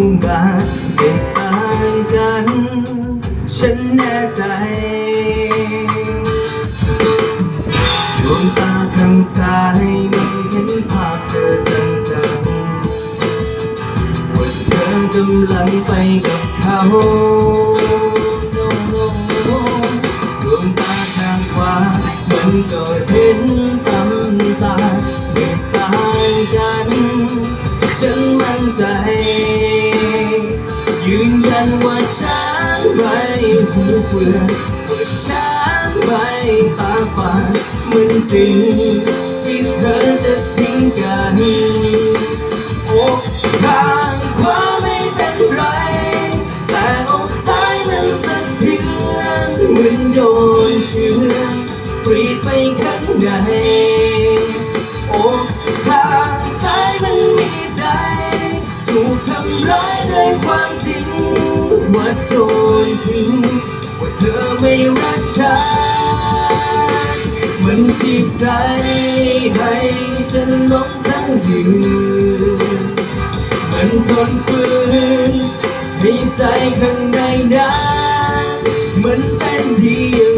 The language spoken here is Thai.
มาเด็กต่างกัน ฉันแน่ใจ ดวงตาข้างซ้ายไม่เห็นภาพเธอจังจังๆว่าเธอกำลังไปกับเขาดวงตาข้างขวามันก็เห็นตำตาเด็กต่างกัน ฉันมั่นใจ ยืนยันว่าฉันไม่หูเปลือว่าฉันไม่ตาฝาดมือนจริงที่เธอจะทิ้งกันอกข้างขวาไม่เป็นไร แต่อกซ้ายมันสะเทือนเหมือนโดนเชือกปรีดไปข้างในอก ยความจริงว่าโดนทิ้งว่าเธอไม่รักฉันมันฉีกใจให้ฉันล้มทั้งยืนมันทนฝืนให้ใจข้างในนั้นมันเป็นเพียง